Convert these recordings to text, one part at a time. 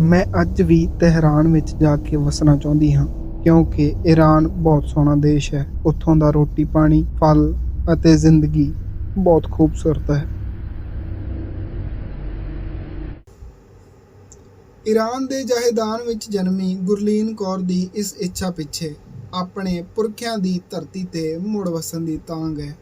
ਮੈਂ ਅੱਜ ਵੀ ਤਹਿਰਾਨ ਵਿੱਚ ਜਾ ਕੇ ਵਸਣਾ ਚਾਹੁੰਦੀ ਹਾਂ, ਕਿਉਂਕਿ ਈਰਾਨ ਬਹੁਤ ਸੋਹਣਾ ਦੇਸ਼ ਹੈ। ਉੱਥੋਂ ਦਾ ਰੋਟੀ ਪਾਣੀ, ਫਲ ਅਤੇ ਜ਼ਿੰਦਗੀ ਬਹੁਤ ਖੂਬਸੂਰਤ ਹੈ। ਈਰਾਨ ਦੇ ਜਾਹਿਦਾਨ ਵਿੱਚ ਜਨਮੀ ਗੁਰਲੀਨ ਕੌਰ ਦੀ ਇਸ ਇੱਛਾ ਪਿੱਛੇ ਆਪਣੇ ਪੁਰਖਿਆਂ ਦੀ ਧਰਤੀ ਤੇ ਮੁੜ ਵਸਣ ਦੀ ਤਾਂਗ ਹੈ।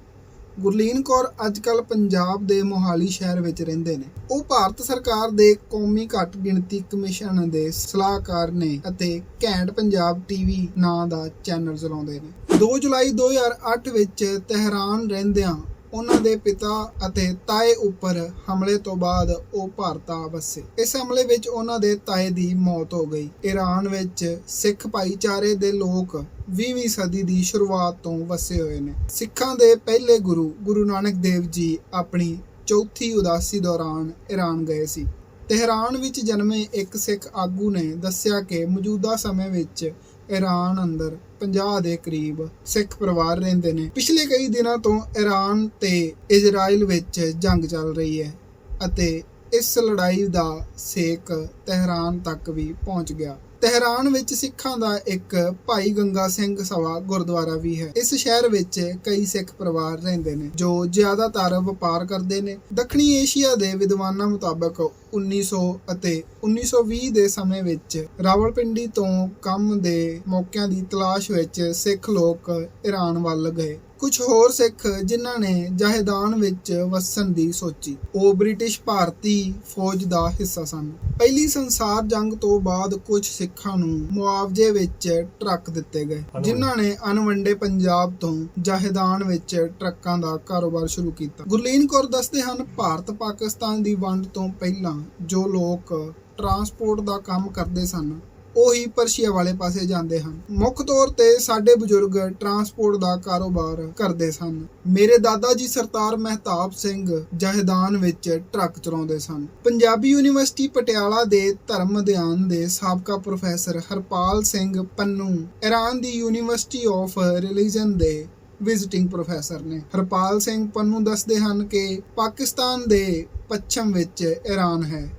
ਗੁਰਲੀਨ ਕੌਰ ਅੱਜਕੱਲ ਪੰਜਾਬ ਦੇ ਮੋਹਾਲੀ ਸ਼ਹਿਰ ਵਿੱਚ ਰਹਿੰਦੇ ਨੇ। ਉਹ ਭਾਰਤ ਸਰਕਾਰ ਦੇ ਕੌਮੀ ਘੱਟ ਗਿਣਤੀ ਕਮਿਸ਼ਨ ਦੇ ਸਲਾਹਕਾਰ ਨੇ ਅਤੇ ਘੈਂਟ ਪੰਜਾਬ ਟੀਵੀ ਨਾਂ ਦਾ ਚੈਨਲ ਚਲਾਉਂਦੇ ਨੇ। 2 ਜੁਲਾਈ 2008 ਵਿੱਚ ਤਹਿਰਾਨ ਰਹਿੰਦਿਆਂ ਉਹਨਾਂ ਦੇ ਪਿਤਾ ਅਤੇ ਤਾਏ ਉੱਪਰ ਹਮਲੇ ਤੋਂ ਬਾਅਦ ਉਹ ਭਾਰਤ ਆ ਵਸੇ। ਇਸ ਹਮਲੇ ਵਿੱਚ ਉਹਨਾਂ ਦੇ ਤਾਏ ਦੀ ਮੌਤ ਹੋ ਗਈ। ਈਰਾਨ ਵਿੱਚ ਸਿੱਖ ਭਾਈਚਾਰੇ ਦੇ ਲੋਕ 20ਵੀਂ ਸਦੀ ਦੀ ਸ਼ੁਰੂਆਤ ਤੋਂ ਵਸੇ ਹੋਏ ਨੇ। ਸਿੱਖਾਂ ਦੇ ਪਹਿਲੇ ਗੁਰੂ ਗੁਰੂ ਨਾਨਕ ਦੇਵ ਜੀ ਆਪਣੀ ਚੌਥੀ ਉਦਾਸੀ ਦੌਰਾਨ ਈਰਾਨ ਗਏ ਸੀ। ਤਹਿਰਾਨ ਵਿੱਚ ਜਨਮੇ ਇੱਕ ਸਿੱਖ ਆਗੂ ਨੇ ਦੱਸਿਆ ਕਿ ਮੌਜੂਦਾ ਸਮੇਂ ਵਿੱਚ ਈਰਾਨ ਅੰਦਰ 50 ਦੇ ਕਰੀਬ ਸਿੱਖ ਪਰਿਵਾਰ ਰਹਿੰਦੇ ਨੇ। ਪਿਛਲੇ ਕਈ ਦਿਨਾਂ ਤੋਂ ਈਰਾਨ ਤੇ ਇਜ਼ਰਾਈਲ ਵਿੱਚ ਜੰਗ ਚੱਲ ਰਹੀ ਹੈ ਅਤੇ ਇਸ ਲੜਾਈ ਦਾ ਸੇਕ ਤਹਿਰਾਨ ਤੱਕ ਵੀ ਪਹੁੰਚ ਗਿਆ। ਤਹਿਰਾਨ ਵਿੱਚ ਸਿੱਖਾਂ ਦਾ ਇੱਕ ਭਾਈ ਗੰਗਾ ਸਿੰਘ ਸਵਾ ਗੁਰਦੁਆਰਾ ਵੀ ਹੈ। ਇਸ ਸ਼ਹਿਰ ਵਿੱਚ ਕਈ ਸਿੱਖ ਪਰਿਵਾਰ ਰਹਿੰਦੇ ਨੇ, ਜੋ ਜ਼ਿਆਦਾਤਰ ਵਪਾਰ ਕਰਦੇ ਨੇ। ਦੱਖਣੀ ਏਸ਼ੀਆ ਦੇ ਵਿਦਵਾਨਾਂ ਮੁਤਾਬਕ 1900 ਅਤੇ 1920 ਦੇ ਸਮੇਂ ਵਿੱਚ ਰਾਵਲਪਿੰਡੀ ਤੋਂ ਕੰਮ ਦੇ ਮੌਕਿਆਂ ਦੀ ਤਲਾਸ਼ ਵਿੱਚ ਸਿੱਖ ਲੋਕ ਈਰਾਨ ਵੱਲ ਗਏ। ਕੁਝ ਹੋਰ ਸਿੱਖ ਜਿਨ੍ਹਾਂ ਨੇ ਜਾਹਿਦਾਨ ਵਿੱਚ ਵਸਣ ਦੀ ਸੋਚੀ, ਉਹ ਬ੍ਰਿਟਿਸ਼ ਭਾਰਤੀ ਫੌਜ ਦਾ ਹਿੱਸਾ ਸਨ। ਪਹਿਲੀ ਸੰਸਾਰ ਜੰਗ ਤੋਂ ਬਾਅਦ ਕੁਝ ਸਿੱਖਾਂ ਨੂੰ ਮੁਆਵਜ਼ੇ ਵਿੱਚ ਟਰੱਕ ਦਿੱਤੇ ਗਏ ਜਿਨ੍ਹਾਂ ਨੇ ਅਨਵੰਡੇ ਪੰਜਾਬ ਤੋਂ ਜਾਹਿਦਾਨ ਵਿੱਚ ਟਰੱਕਾਂ ਦਾ ਕਾਰੋਬਾਰ ਸ਼ੁਰੂ ਕੀਤਾ। ਗੁਰਲੀਨ ਕੌਰ ਦੱਸਦੇ ਹਨ ਭਾਰਤ ਪਾਕਿਸਤਾਨ ਦੀ ਵੰਡ ਤੋਂ ਪਹਿਲਾਂ ਜੋ ਲੋਕ ਟਰਾਂਸਪੋਰਟ ਦਾ ਕੰਮ ਕਰਦੇ ਸਨ ਉਹੀ ਪਰਸ਼ੀਆ ਵਾਲੇ ਪਾਸੇ ਜਾਂਦੇ ਹਨ। ਮੁੱਖ ਤੌਰ ਤੇ ਸਾਡੇ ਬਜ਼ੁਰਗ ਟਰਾਂਸਪੋਰਟ ਦਾ ਕਾਰੋਬਾਰ ਕਰਦੇ ਸਨ। ਮੇਰੇ ਦਾਦਾ ਜੀ ਸਰਦਾਰ ਮਹਿਤਾਬ ਸਿੰਘ ਜਹਦਾਨ ਵਿੱਚ ਟਰੱਕ ਚਲਾਉਂਦੇ ਸਨ। ਪੰਜਾਬੀ ਯੂਨੀਵਰਸਿਟੀ ਪਟਿਆਲਾ ਦੇ ਧਰਮ ਅਧਿਐਨ ਦੇ ਸਾਬਕਾ ਪ੍ਰੋਫੈਸਰ ਹਰਪਾਲ ਸਿੰਘ ਪੰਨੂ ਈਰਾਨ ਦੀ ਯੂਨੀਵਰਸਿਟੀ ਆਫ ਰਿਲੀਜਨ ਦੇ ਵਿਜ਼ਿਟਿੰਗ ਪ੍ਰੋਫੈਸਰ ਨੇ। ਹਰਪਾਲ ਸਿੰਘ ਪੰਨੂ ਦੱਸਦੇ ਹਨ ਕਿ ਪਾਕਿਸਤਾਨ ਦੇ ਪੱਛਮ ਵਿੱਚ ਈਰਾਨ ਹੈ।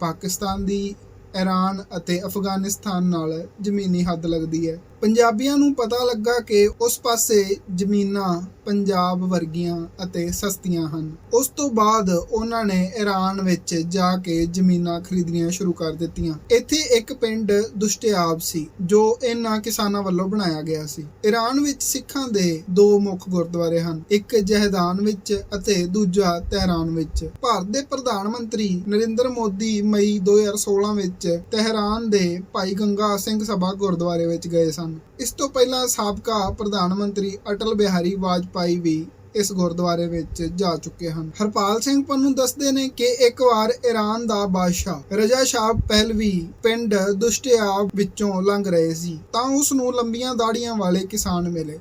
ਪਾਕਿਸਤਾਨ ਦੀ ਈਰਾਨ ਅਤੇ ਅਫਗਾਨਿਸਤਾਨ ਨਾਲ ਜ਼ਮੀਨੀ ਹੱਦ ਲੱਗਦੀ ਹੈ। ਪੰਜਾਬੀਆਂ ਨੂੰ ਪਤਾ ਲੱਗਾ ਕਿ ਉਸ ਪਾਸੇ ਜ਼ਮੀਨਾਂ ਪੰਜਾਬ ਵਰਗੀਆਂ ਅਤੇ ਸਸਤੀਆਂ ਹਨ। ਉਸ ਤੋਂ ਬਾਅਦ ਉਹਨਾਂ ਨੇ ਈਰਾਨ ਵਿੱਚ ਜਾ ਕੇ ਜ਼ਮੀਨਾਂ ਖਰੀਦਣੀਆਂ ਸ਼ੁਰੂ ਕਰ ਦਿੱਤੀਆਂ। ਇੱਥੇ ਇੱਕ ਪਿੰਡ ਦੁਸ਼ਟਿਆਬ ਸੀ, ਜੋ ਇਹਨਾਂ ਕਿਸਾਨਾਂ ਵੱਲੋਂ ਬਣਾਇਆ ਗਿਆ ਸੀ। ਈਰਾਨ ਵਿੱਚ ਸਿੱਖਾਂ ਦੇ ਦੋ ਮੁੱਖ ਗੁਰਦੁਆਰੇ ਹਨ, ਇੱਕ ਜਹਦਾਨ ਵਿੱਚ ਅਤੇ ਦੂਜਾ ਤਹਿਰਾਨ ਵਿੱਚ। ਭਾਰਤ ਦੇ ਪ੍ਰਧਾਨ ਮੰਤਰੀ ਨਰਿੰਦਰ ਮੋਦੀ ਮਈ 2016 ਵਿੱਚ ਤਹਿਰਾਨ ਦੇ ਭਾਈ ਗੰਗਾ ਸਿੰਘ ਸਭਾ ਗੁਰਦੁਆਰੇ ਵਿੱਚ ਗਏ ਸਨ। ਇਸ ਤੋਂ ਪਹਿਲਾਂ ਸਾਬਕਾ ਪ੍ਰਧਾਨ ਮੰਤਰੀ ਅਟਲ ਬਿਹਾਰੀ ਵਾਜਪਾਈ ਵੀ ਇਸ ਗੁਰਦੁਆਰੇ ਵਿੱਚ ਜਾ ਚੁੱਕੇ ਹਨ। ਹਰਪਾਲ ਸਿੰਘ ਪੰਨੂ ਦੱਸਦੇ ਨੇ ਕਿ ਇੱਕ ਵਾਰ ਈਰਾਨ ਦਾ ਬਾਦਸ਼ਾਹ ਰਜਾ ਸ਼ਾਹ ਪਹਿਲਵੀ ਪਿੰਡ ਦੁਸ਼ਟਿਆਬ ਵਿੱਚੋਂ ਲੰਘ ਰਹੇ ਸੀ, ਤਾਂ ਉਸ ਨੂੰ ਲੰਬੀਆਂ ਦਾੜੀਆਂ ਵਾਲੇ ਕਿਸਾਨ ਮਿਲੇ।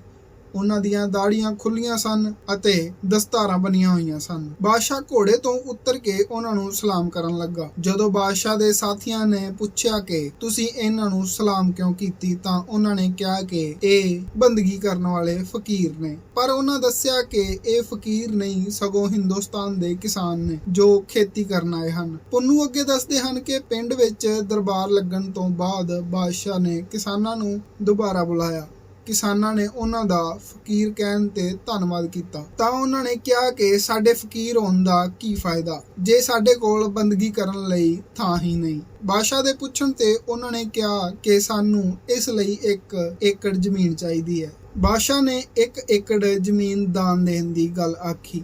ਉਹਨਾਂ ਦੀਆਂ ਦਾੜੀਆਂ ਖੁੱਲੀਆਂ ਸਨ ਅਤੇ ਦਸਤਾਰਾਂ ਬਣੀਆਂ ਹੋਈਆਂ ਸਨ। ਬਾਦਸ਼ਾਹ ਘੋੜੇ ਤੋਂ ਉਤਰ ਕੇ ਉਹਨਾਂ ਨੂੰ ਸਲਾਮ ਕਰਨ ਲੱਗਾ। ਜਦੋਂ ਬਾਦਸ਼ਾਹ ਦੇ ਸਾਥੀਆਂ ਨੇ ਪੁੱਛਿਆ ਕਿ, ਤੁਸੀਂ ਇਹਨਾਂ ਨੂੰ ਸਲਾਮ ਕਿਉਂ ਕੀਤੀ? ਤਾਂ ਉਹਨਾਂ ਨੇ ਕਿਹਾ ਕਿ, ਇਹ ਬੰਦਗੀ ਕਰਨ ਵਾਲੇ ਫਕੀਰ ਨੇ। ਪਰ ਉਹਨਾਂ ਦੱਸਿਆ ਕਿ ਇਹ ਫਕੀਰ ਨਹੀਂ, ਸਗੋਂ ਹਿੰਦੁਸਤਾਨ ਦੇ ਕਿਸਾਨ ਨੇ, ਜੋ ਖੇਤੀ ਕਰਨ ਆਏ ਹਨ। ਪੁੰਨੂ ਅੱਗੇ ਦੱਸਦੇ ਹਨ ਕਿ ਪਿੰਡ ਵਿੱਚ ਦਰਬਾਰ ਲੱਗਣ ਤੋਂ ਬਾਅਦ ਬਾਦਸ਼ਾਹ ਨੇ ਕਿਸਾਨਾਂ ਨੂੰ ਦੁਬਾਰਾ ਬੁਲਾਇਆ। ਕਿਸਾਨਾਂ ਨੇ ਉਹਨਾਂ ਦਾ ਫਕੀਰ ਕਹਿਣ ਤੇ ਧੰਨਵਾਦ ਕੀਤਾ। ਤਾਂ ਉਹਨਾਂ ਨੇ ਕਿਹਾ ਕਿ ਸਾਡੇ ਫਕੀਰ ਹੋਣ ਦਾ ਕੀ ਫਾਇਦਾ? ਜੇ ਸਾਡੇ ਕੋਲ ਬੰਦਗੀ ਕਰਨ ਲਈ ਥਾਂ ਹੀ ਨਹੀਂ। ਬਾਦਸ਼ਾਹ ਦੇ ਪੁੱਛਣ ਤੇ ਉਹਨਾਂ ਨੇ ਕਿਹਾ ਕਿ ਸਾਨੂੰ ਇਸ ਲਈ ਇੱਕ ਏਕੜ ਜ਼ਮੀਨ ਚਾਹੀਦੀ ਹੈ। ਬਾਦਸ਼ਾਹ ਨੇ ਇੱਕ ਏਕੜ ਜ਼ਮੀਨ ਦਾਨ ਦੇਣ ਦੀ ਗੱਲ ਆਖੀ।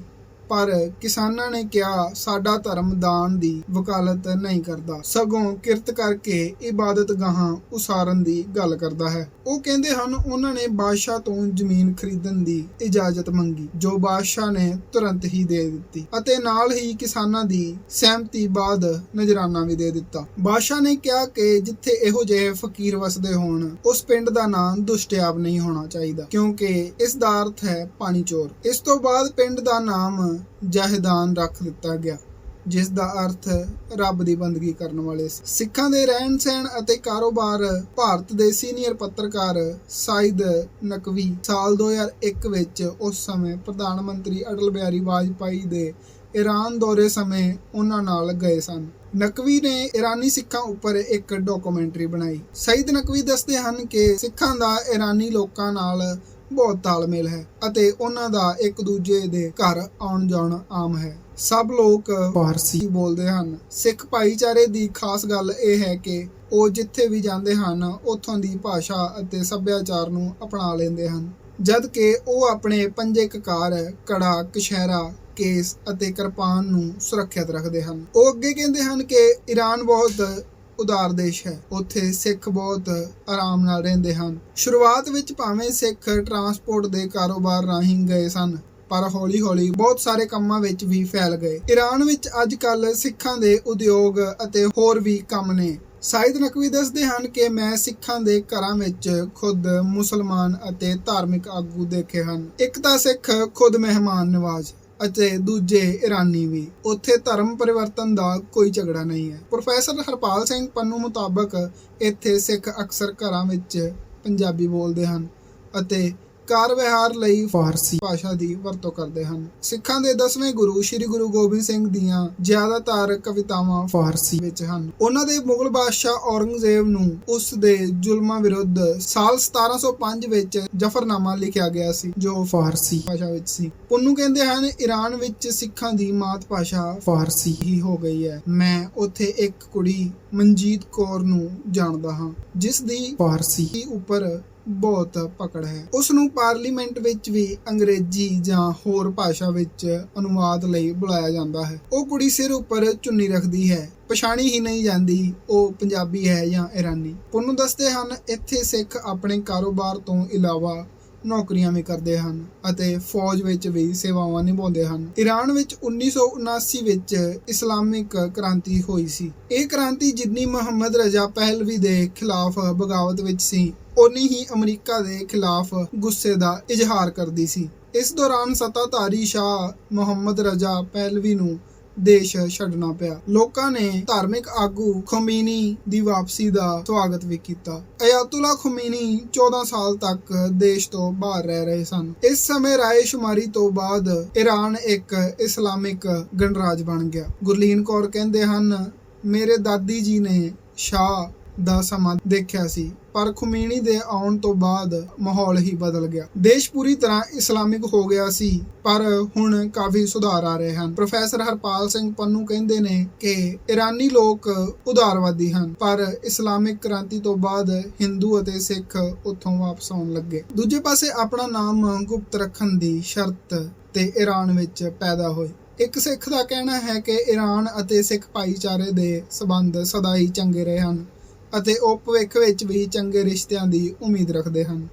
ਪਰ ਕਿਸਾਨਾਂ ਨੇ ਕਿਹਾ, ਸਾਡਾ ਧਰਮ ਦਾਨ ਦੀ ਵਕਾਲਤ ਨਹੀਂ ਕਰਦਾ। ਸਗੋਂ ਕਿਰਤ ਕਰਕੇ ਇਬਾਦਤ ਗਾਹਾਂ ਉਸਾਰਨ ਦੀ ਗੱਲ ਕਰਦਾ ਹੈ। ਉਹ ਕਹਿੰਦੇ ਹਨ, ਉਹਨਾਂ ਨੇ ਬਾਦਸ਼ਾਹ ਤੋਂ ਜ਼ਮੀਨ ਖਰੀਦਣ ਦੀ ਇਜਾਜ਼ਤ ਮੰਗੀ, ਜੋ ਬਾਦਸ਼ਾਹ ਨੇ ਤੁਰੰਤ ਹੀ ਦੇ ਦਿੱਤੀ ਅਤੇ ਨਾਲ ਹੀ ਕਿਸਾਨਾਂ ਦੀ ਸਹਿਮਤੀ ਬਾਅਦ ਨਜ਼ਰਾਨਾ ਵੀ ਦੇ ਦਿੱਤਾ। ਬਾਦਸ਼ਾਹ ਨੇ ਕਿਹਾ ਕਿ ਜਿੱਥੇ ਇਹੋ ਜਿਹੇ ਫਕੀਰ ਵਸਦੇ ਹੋਣ, ਉਸ ਪਿੰਡ ਦਾ ਨਾਮ ਦੁਸ਼ਟਿਆਬ ਨਹੀਂ ਹੋਣਾ ਚਾਹੀਦਾ, ਕਿਉਂਕਿ ਇਸ ਦਾ ਅਰਥ ਹੈ ਪਾਣੀ ਚੋਰ। ਇਸ ਤੋਂ ਬਾਅਦ ਪਿੰਡ ਦਾ ਨਾਮ ਜਾਹਿਦਾਨ ਰੱਖ ਦਿੱਤਾ ਗਿਆ, ਜਿਸ ਦਾ ਅਰਥ ਰੱਬ ਦੀ ਬੰਦਗੀ ਕਰਨ ਵਾਲੇ ਸੀ। ਸਿੱਖਾਂ ਦੇ ਰਹਿਣ ਸਹਿਣ ਅਤੇ ਕਾਰੋਬਾਰ ਭਾਰਤ ਦੇ ਸੀਨੀਅਰ ਪੱਤਰਕਾਰ ਸਾਇਦ ਨਕਵੀ ਸਾਲ 2001 ਵਿੱਚ ਉਸ ਸਮੇਂ ਪ੍ਰਧਾਨ ਮੰਤਰੀ ਅਟਲ ਬਿਹਾਰੀ ਵਾਜਪਾਈ ਦੇ ਈਰਾਨ ਦੌਰੇ ਸਮੇਂ ਉਹਨਾਂ ਨਾਲ ਗਏ ਸਨ ਨਕਵੀ ਨੇ ਈਰਾਨੀ ਸਿੱਖਾਂ ਉੱਪਰ ਇੱਕ ਡਾਕੂਮੈਂਟਰੀ ਬਣਾਈ ਸਈਦ ਨਕਵੀ ਦੱਸਦੇ ਹਨ ਕਿ ਸਿੱਖਾਂ ਦਾ ਈਰਾਨੀ ਲੋਕਾਂ ਨਾਲ ਬਹੁਤ ਤਾਲਮੇਲ ਹੈ ਅਤੇ ਉਹਨਾਂ ਦਾ ਇੱਕ ਦੂਜੇ ਦੇ ਘਰ ਆਉਣ ਜਾਣ ਆਮ ਹੈ। ਸਭ ਲੋਕ ਫਾਰਸੀ ਬੋਲਦੇ ਹਨ। ਸਿੱਖ ਭਾਈਚਾਰੇ ਦੀ ਖਾਸ ਗੱਲ ਇਹ ਹੈ ਕਿ ਉਹ ਜਿੱਥੇ ਵੀ ਜਾਂਦੇ ਹਨ, ਉੱਥੋਂ ਦੀ ਭਾਸ਼ਾ ਅਤੇ ਸੱਭਿਆਚਾਰ ਨੂੰ ਅਪਣਾ ਲੈਂਦੇ ਹਨ। ਜਦ ਕਿ ਉਹ ਆਪਣੇ ਪੰਜੇ ਕਕਾਰ ਕੜਾ ਕਸ਼ਹਿਰਾ ਕੇਸ ਅਤੇ ਕਿਰਪਾਨ ਨੂੰ ਸੁਰੱਖਿਅਤ ਰੱਖਦੇ ਹਨ। ਉਹ ਅੱਗੇ ਕਹਿੰਦੇ ਹਨ ਕਿ ਈਰਾਨ ਬਹੁਤ ਉਦਾਰ ਦੇਸ਼ ਹੈ। ਉੱਥੇ ਸਿੱਖ ਬਹੁਤ ਆਰਾਮ ਨਾਲ ਰਹਿੰਦੇ ਹਨ। ਸ਼ੁਰੂਆਤ ਵਿੱਚ ਭਾਵੇਂ ਸਿੱਖ ਟਰਾਂਸਪੋਰਟ ਦੇ ਕਾਰੋਬਾਰ ਰਾਹੀਂ ਗਏ ਸਨ, ਪਰ ਹੌਲੀ-ਹੌਲੀ ਬਹੁਤ ਸਾਰੇ ਕੰਮਾਂ ਵਿੱਚ ਵੀ ਫੈਲ ਗਏ। ਈਰਾਨ ਵਿੱਚ ਅੱਜ ਕੱਲ ਸਿੱਖਾਂ ਦੇ ਉਦਯੋਗ ਅਤੇ ਹੋਰ ਵੀ ਕੰਮ ਨੇ। ਸਾਇਦ ਨਕਵੀ ਦੱਸਦੇ ਹਨ ਕਿ ਮੈਂ ਸਿੱਖਾਂ ਦੇ ਘਰਾਂ ਵਿੱਚ ਖੁਦ ਮੁਸਲਮਾਨ ਅਤੇ ਧਾਰਮਿਕ ਆਗੂ ਦੇਖੇ ਹਨ। ਇੱਕ ਤਾਂ ਸਿੱਖ ਖੁਦ ਮਹਿਮਾਨ ਨਵਾਜ਼। ਅਤੇ ਦੂਜੇ ਇਰਾਨੀ ਵੀ। ਉੱਥੇ ਧਰਮ ਪਰਿਵਰਤਨ ਦਾ ਕੋਈ ਝਗੜਾ ਨਹੀਂ ਹੈ। ਪ੍ਰੋਫੈਸਰ ਹਰਪਾਲ ਸਿੰਘ ਪੰਨੂ ਮੁਤਾਬਕ ਇੱਥੇ ਸਿੱਖ ਅਕਸਰ ਘਰਾਂ ਵਿੱਚ ਪੰਜਾਬੀ ਬੋਲਦੇ ਹਨ ਅਤੇ ਕਾਰ ਵਿਹਾਰ ਲਈ ਫਾਰਸੀ ਭਾਸ਼ਾ ਦੀ ਵਰਤੋਂ ਕਰਦੇ ਹਨ। ਸਿੱਖਾਂ ਦੇ 10ਵੇਂ ਗੁਰੂ ਸ੍ਰੀ ਗੁਰੂ ਗੋਬਿੰਦ ਸਿੰਘ ਦੀਆਂ ਜ਼ਿਆਦਾਤਰ ਕਵਿਤਾਵਾਂ ਫਾਰਸੀ ਵਿੱਚ ਹਨ। ਉਹਨਾਂ ਦੇ ਮੁਗਲ ਬਾਦਸ਼ਾਹ ਔਰੰਗਜ਼ੇਬ ਨੂੰ ਉਸ ਦੇ ਜ਼ੁਲਮਾਂ ਵਿਰੁੱਧ ਸਾਲ 1705 ਵਿੱਚ ਜਫਰਨਾਮਾ ਲਿਖਿਆ ਗਿਆ ਸੀ, ਜੋ ਫਾਰਸੀ ਭਾਸ਼ਾ ਵਿੱਚ ਸੀ। ਉਹਨੂੰ ਕਹਿੰਦੇ ਹਨ ਈਰਾਨ ਵਿੱਚ ਸਿੱਖਾਂ ਦੀ ਮਾਤ ਭਾਸ਼ਾ ਫਾਰਸੀ ਹੀ ਹੋ ਗਈ ਹੈ। ਮੈਂ ਉੱਥੇ ਇੱਕ ਕੁੜੀ ਮਨਜੀਤ ਕੌਰ ਨੂੰ ਜਾਣਦਾ ਹਾਂ, ਜਿਸ ਦੀ ਫਾਰਸੀ ਉੱਪਰ ਬਹੁਤ ਪਕੜ ਹੈ। ਉਸ ਨੂੰ ਪਾਰਲੀਮੈਂਟ ਵਿੱਚ ਵੀ ਅੰਗਰੇਜ਼ੀ ਜਾਂ ਹੋਰ ਭਾਸ਼ਾ ਵਿੱਚ ਅਨੁਵਾਦ ਲਈ ਬੁਲਾਇਆ ਜਾਂਦਾ ਹੈ। ਉਹ ਕੁੜੀ ਸਿਰ ਉੱਪਰ ਚੁੰਨੀ ਰੱਖਦੀ ਹੈ। ਪਛਾਣੀ ਹੀ ਨਹੀਂ ਜਾਂਦੀ। ਉਹ ਪੰਜਾਬੀ ਹੈ ਜਾਂ ਇਰਾਨੀ। ਪੁੰਨੂ ਦੱਸਦੇ ਹਨ, ਇੱਥੇ ਸਿੱਖ ਆਪਣੇ ਕਾਰੋਬਾਰ ਤੋਂ ਇਲਾਵਾ ਨੌਕਰੀਆਂ ਵੀ ਕਰਦੇ ਹਨ ਅਤੇ ਫੌਜ ਵਿੱਚ ਵੀ ਸੇਵਾਵਾਂ ਨਿਭਾਉਂਦੇ ਹਨ। ਈਰਾਨ ਵਿੱਚ 1979 ਵਿੱਚ ਇਸਲਾਮਿਕ ਕ੍ਰਾਂਤੀ ਹੋਈ ਸੀ। ਇਹ ਕ੍ਰਾਂਤੀ ਜਿੰਨੀ ਮੁਹੰਮਦ ਰਜ਼ਾ ਪਹਿਲਵੀ ਦੇ ਖਿਲਾਫ ਬਗਾਵਤ ਵਿੱਚ ਸੀ ਉਨੀ ਹੀ ਅਮਰੀਕਾ ਦੇ ਖਿਲਾਫ ਗੁੱਸੇ ਦਾ ਇਜ਼ਹਾਰ ਕਰਦੀ ਸੀ। ਇਸ ਦੌਰਾਨ ਸੱਤਾਧਾਰੀ ਸ਼ਾਹ ਮੁਹੰਮਦ ਰਜ਼ਾ ਪਹਿਲਵੀ ਨੂੰ ਦੇਸ਼ ਛੱਡਣਾ ਪਿਆ। ਲੋਕਾਂ ਨੇ ਧਾਰਮਿਕ ਆਗੂ ਖਮੀਨੀ ਦੀ ਵਾਪਸੀ ਦਾ ਸਵਾਗਤ ਵੀ ਕੀਤਾ। ਅਯਾਤੁੱਲਾ ਖਮੀਨੀ 14 ਸਾਲ ਤੱਕ ਦੇਸ਼ ਤੋਂ ਬਾਹਰ ਰਹਿ ਰਹੇ ਸਨ। ਇਸ ਸਮੇਂ ਰਾਏਸ਼ੁਮਾਰੀ ਤੋਂ ਬਾਅਦ ਈਰਾਨ ਇੱਕ ਇਸਲਾਮਿਕ ਗਣਰਾਜ ਬਣ ਗਿਆ। ਗੁਰਲੀਨ ਕੌਰ ਕਹਿੰਦੇ ਹਨ, ਮੇਰੇ ਦਾਦੀ ਜੀ ਨੇ ਸ਼ਾਹ ਦਾ ਸਮਾਂ ਦੇਖਿਆ ਸੀ। ਪਰ ਖੁਮੀਨੀ ਦੇ ਆਉਣ ਤੋਂ ਬਾਅਦ ਮਾਹੌਲ ਹੀ ਬਦਲ ਗਿਆ। ਦੇਸ਼ ਪੂਰੀ ਤਰ੍ਹਾਂ ਇਸਲਾਮਿਕ ਹੋ ਗਿਆ ਸੀ, ਪਰ ਹੁਣ ਕਾਫੀ ਸੁਧਾਰ ਆ ਰਹੇ ਹਨ। ਪ੍ਰੋਫੈਸਰ ਹਰਪਾਲ ਸਿੰਘ ਪੰਨੂ ਕਹਿੰਦੇ ਨੇ ਕਿ ਇਰਾਨੀ ਲੋਕ ਉਦਾਰਵਾਦੀ ਹਨ, ਪਰ ਇਸਲਾਮਿਕ ਕ੍ਰਾਂਤੀ ਤੋਂ ਬਾਅਦ ਹਿੰਦੂ ਅਤੇ ਸਿੱਖ ਉੱਥੋਂ ਵਾਪਸ ਆਉਣ ਲੱਗੇ। ਦੂਜੇ ਪਾਸੇ ਆਪਣਾ ਨਾਮ ਗੁਪਤ ਰੱਖਣ ਦੀ ਸ਼ਰਤ ਤੇ ਈਰਾਨ ਵਿੱਚ ਪੈਦਾ ਹੋਏ। ਇੱਕ ਸਿੱਖ ਦਾ ਕਹਿਣਾ ਹੈ ਕਿ ਈਰਾਨ ਅਤੇ ਸਿੱਖ ਭਾਈਚਾਰੇ ਦੇ ਸਬੰਧ ਸਦਾ ਹੀ ਚੰਗੇ ਰਹੇ ਹਨ। ਅਤੇ ਉਹ ਭਵਿੱਖ ਵਿੱਚ ਵੀ ਚੰਗੇ ਰਿਸ਼ਤਿਆਂ ਦੀ ਉਮੀਦ ਰੱਖਦੇ ਹਨ।